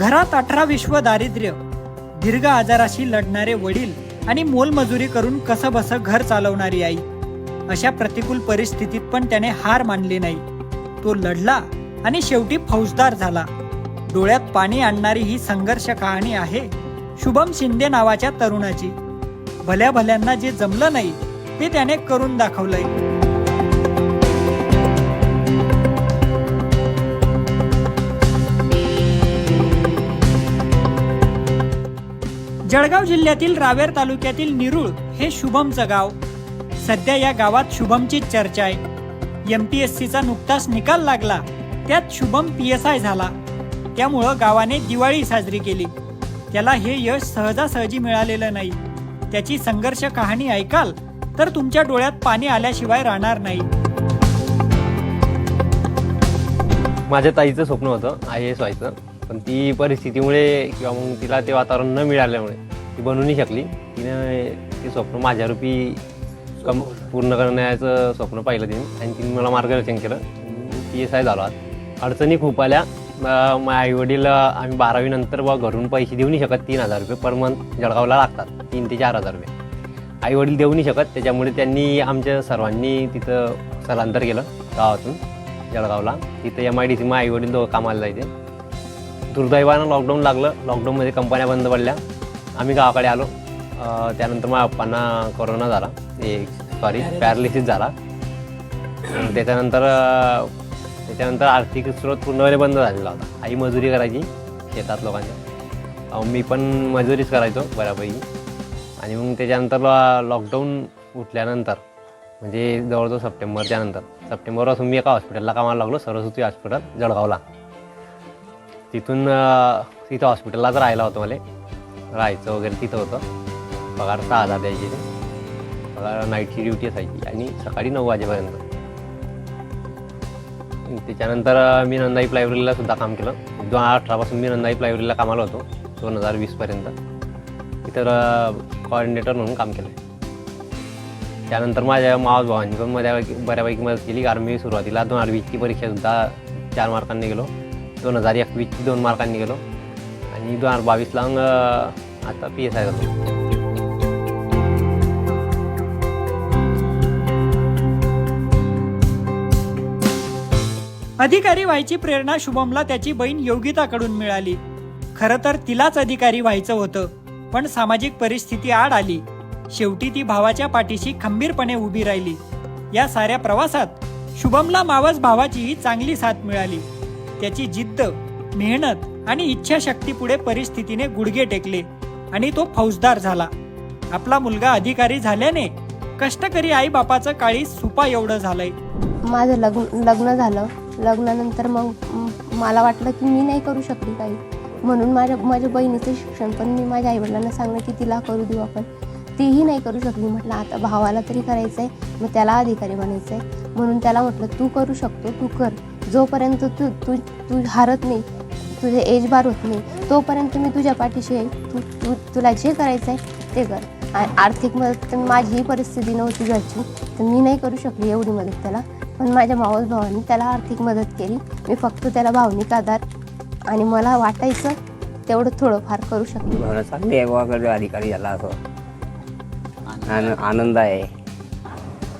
घरात अठरा विश्व दारिद्र्य दीर्घ आजाराशी लढणारे वडील आणि मोलमजुरी करून कसं बसं घर चालवणारी आई अशा प्रतिकूल परिस्थितीत पण त्याने हार मानली नाही. तो लढला आणि शेवटी फौजदार झाला. डोळ्यात पाणी आणणारी ही संघर्ष कहाणी आहे शुभम शिंदे नावाच्या तरुणाची. भल्या भल्यांना जे जमलं नाही ते त्याने करून दाखवलंय. जळगाव जिल्ह्यातील रावेर तालुक्यातील निरुळ हे शुभमचं गाव. सध्या या गावात शुभमची चर्चा आहे. एम पी एस सीचा नुकताच निकाल लागला. त्यात शुभम पी एस आय झाला. त्यामुळं गावाने दिवाळी साजरी केली. त्याला हे यश सहजासहजी मिळालेलं नाही. त्याची संघर्ष कहाणी ऐकाल तर तुमच्या डोळ्यात पाणी आल्याशिवाय राहणार नाही. माझ्या ताईचं स्वप्न होतं आय एस व्हायचं पण ती परिस्थितीमुळे किंवा मग तिला ते वातावरण न मिळाल्यामुळे ती बनू नाही शकली. तिनं ते स्वप्न माझ्यारूपी कम पूर्ण करण्याचं स्वप्न पाहिलं तिने. आणि तिने मला मार्गदर्शन केलं. पी एस आय झालो आज. अडचणी खूप आल्या. म- माझ्या आईवडील आम्ही बारावीनंतर बा घरून पैसे देऊ नाही शकत. तीन हजार रुपये पर मंथ जळगावला लागतात. तीन ते चार हजार रुपये. आईवडील देऊ नाही शकत. त्याच्यामुळे त्यांनी आमच्या सर्वांनी तिथं स्थलांतर केलं गावातून जळगावला. तिथं एम आय डी सी मग आईवडील दोघं कामाला जायचे. दुर्दैवानं लॉकडाऊन लागलं. लॉकडाऊनमध्ये कंपन्या बंद पडल्या. आम्ही गावाकडे आलो. त्यानंतर माझ्या पप्पांना कोरोना झाला. ए सॉरी पॅरालिसिस झाला. त्याच्यानंतर त्याच्यानंतर आर्थिक स्रोत पूर्णपणे बंद झालेला होता. आई मजुरी करायची शेतात लोकांच्या. मी पण मजुरीच करायचो बऱ्यापैकी. आणि मग त्याच्यानंतर लॉकडाऊन उठल्यानंतर म्हणजे जवळजवळ सप्टेंबरच्या नंतर. सप्टेंबरपासून मी एका हॉस्पिटलला कामाला लागलो सरस्वती हॉस्पिटल जळगावला. तिथून तिथं हॉस्पिटललाच राहायला होतं मला. राहायचं वगैरे तिथं होतं. पगार सहा हजार द्यायची ते. पगार नाईटची ड्युटी असायची आणि सकाळी नऊ वाजेपर्यंत. त्याच्यानंतर मी नंदाई प्लायब्ररीला सुद्धा काम केलं. दोन हजार अठरापासून मी नंदाई प्लायब्ररीला कामाला होतो. दोन हजार वीसपर्यंत तिथं कॉर्डिनेटर म्हणून काम केलं त्यानंतर माझ्या मावस भावांनी पण बऱ्यापैकी बऱ्यापैकी मदत केली. कारण मी सुरुवातीला दोन हजार वीसची परीक्षासुद्धा चार मार्कांनी गेलो. दोन हजार एकवीसची दोन मार्कांनी गेलो. आणि दोन हजार बावीसला मग आता पी एस आय झालो अधिकारी व्हायची प्रेरणा शुभमला त्याची बहीण योगिताकडून मिळाली. खरं तर तिलाच अधिकारी व्हायचं होतं पण सामाजिक परिस्थिती आड आली. शेवटी ती भावाच्या पाठीशी खंबीरपणे उभी राहिली. या साऱ्या प्रवासात शुभमला मावस भावाचीही चांगली साथ मिळाली. त्याची जिद्द मेहनत आणि इच्छाशक्तीपुढे परिस्थितीने गुडघे टेकले आणि तो फौजदार झाला. आपला मुलगा अधिकारी झाल्याने कष्टकरी आई बापाचं काळी सुपा एवढं झालंय. माझं लग्न लग्न झालं. लग्नानंतर मग मला वाटलं की मी नाही करू शकली काही. म्हणून माझ्या माझ्या बहिणीचं शिक्षण पण मी माझ्या आईवडिलांना सांगलं की तिला करू देऊ आपण. तीही नाही करू शकली. म्हटलं आता भावाला तरी करायचं आहे मग त्याला अधिकारी बनायचं आहे म्हणून त्याला म्हटलं तू करू शकतो. तू कर. जोपर्यंत तू तू तू हारत नाही तुझे एज बार होत नाही तोपर्यंत मी तुझ्या पाठीशी आहे. तू तू तुला जे करायचं आहे ते कर. आणि आर्थिक मदत तर माझीही परिस्थिती नव्हती घरची तर मी नाही करू शकली एवढी मदत त्याला. पण माझ्या मावस भावाने त्याला आर्थिक मदत केली. मी फक्त त्याला भावनिक आधार आणि मला वाटायचं तेवढं थोडंफार करू शकली. चांगली आहे अधिकारी झाला असं. आनंद आहे.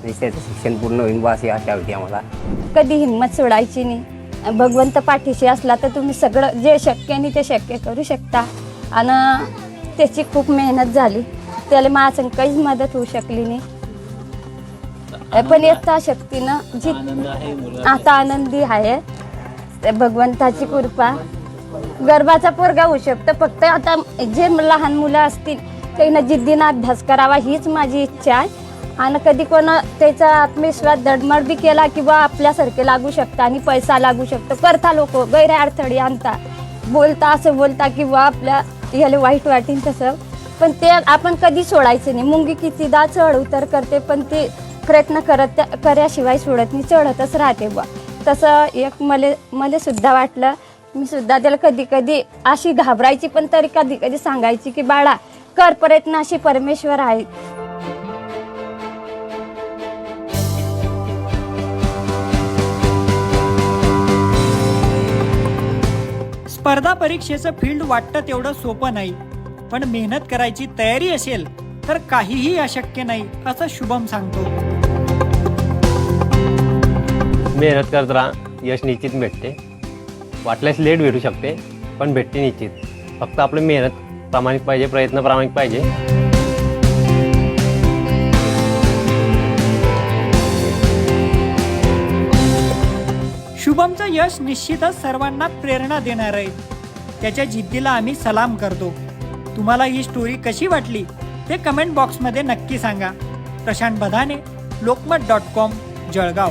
त्याचं शिक्षण पूर्ण होईल बा अशी आशा होती आम्हाला. कधी हिंमत सोडायची नाही. भगवंत पाठीशी असला तर तुम्ही सगळं जे शक्य नाही ते शक्य करू शकता. आणि त्याची खूप मेहनत झाली. त्याला माझं काहीच मदत होऊ शकली नाही. पण येता शक्तीनं जी आता आनंदी आहे. भगवंताची कृपा. गर्भाचा पोरगा होऊ शकतो. फक्त आता जे लहान मुलं असतील त्यांना जिद्दीनं अभ्यास करावा हीच माझी इच्छा आहे. आणि कधी कोण त्याचा आत्मविश्वास दडमड बी केला किंवा आपल्यासारखे लागू शकतं आणि पैसा लागू शकतो. करता लोक गैर अडथळे आणता. बोलता असं बोलता किंवा आपल्या ह्याला वाईट वाटेल तसं. पण ते आपण कधी सोडायचं नाही. मुंगी कितीदा चढ उतर करते पण ते प्रयत्न करत कर्याशिवाय सोडत नाही चढतच राहते बा तसं एक मले मला सुद्धा वाटलं. मी सुद्धा त्याला कधी कधी अशी घाबरायची पण तरी कधी कधी सांगायची की बाळा कर प्रयत्न अशी परमेश्वर आहे. स्पर्धा परीक्षेचं फील्ड वाटतं तेवढं सोपं नाही. पण मेहनत करायची तयारी असेल तर काहीही अशक्य नाही असं शुभम सांगतो. मेहनत करत राहा यश निश्चित भेटते. वाटल्यास लेट भेटू शकते पण भेटते निश्चित. फक्त आपली मेहनत प्रामाणिक पाहिजे प्रयत्न प्रामाणिक पाहिजे. शुभमचं यश निश्चितच सर्वांना प्रेरणा देणार आहे. त्याच्या जिद्दीला आम्ही सलाम करतो. तुम्हाला ही स्टोरी कशी वाटली? ते कमेंट बॉक्समध्ये नक्की सांगा. प्रशांत बधाने लोकमत डॉट कॉम जळगाव.